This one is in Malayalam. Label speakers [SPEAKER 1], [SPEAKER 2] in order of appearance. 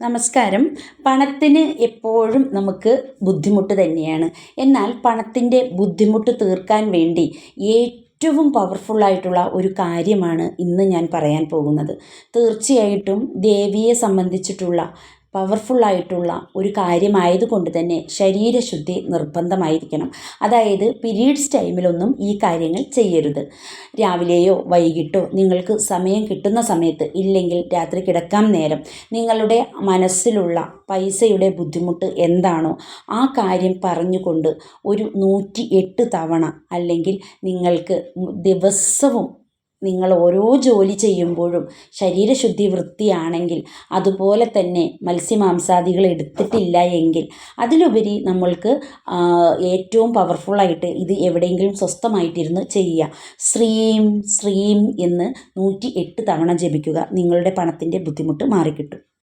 [SPEAKER 1] നമസ്കാരം. പണത്തിന് എപ്പോഴും നമുക്ക് ബുദ്ധിമുട്ട് തന്നെയാണ്. എന്നാൽ പണത്തിന്റെ ബുദ്ധിമുട്ട് തീർക്കാൻ വേണ്ടി ഏറ്റവും പവർഫുള്ളായിട്ടുള്ള ഒരു കാര്യമാണ് ഇന്ന് ഞാൻ പറയാൻ പോകുന്നത്. തീർച്ചയായിട്ടും ദേവിയെ സംബന്ധിച്ചിട്ടുള്ള പവർഫുള്ളായിട്ടുള്ള ഒരു കാര്യമായതുകൊണ്ട് തന്നെ ശരീരശുദ്ധി നിർബന്ധമായിരിക്കണം. അതായത് പീരീഡ്സ് ടൈമിലൊന്നും ഈ കാര്യങ്ങൾ ചെയ്യരുത്. രാവിലെയോ വൈകിട്ടോ നിങ്ങൾക്ക് സമയം കിട്ടുന്ന സമയത്ത് ഇല്ലെങ്കിൽ രാത്രി കിടക്കാൻ നേരം നിങ്ങളുടെ മനസ്സിലുള്ള പൈസയുടെ ബുദ്ധിമുട്ട് എന്താണോ ആ കാര്യം പറഞ്ഞുകൊണ്ട് ഒരു നൂറ്റി എട്ട് തവണ അല്ലെങ്കിൽ നിങ്ങൾക്ക് ദിവസവും നിങ്ങൾ ഓരോ ജോലി ചെയ്യുമ്പോഴും ശരീരശുദ്ധി വൃത്തിയാണെങ്കിൽ അതുപോലെ തന്നെ മത്സ്യമാംസാദികൾ എടുത്തിട്ടില്ല എങ്കിൽ അതിലുപരി നമ്മൾക്ക് ഏറ്റവും പവർഫുള്ളായിട്ട് ഇത് എവിടെയെങ്കിലും സ്വസ്ഥമായിട്ടിരുന്ന് ചെയ്യുക. ശ്രീം ശ്രീം എന്ന് നൂറ്റി എട്ട് തവണ ജപിക്കുക. നിങ്ങളുടെ പണത്തിന്റെ ബുദ്ധിമുട്ട് മാറിക്കിട്ടും.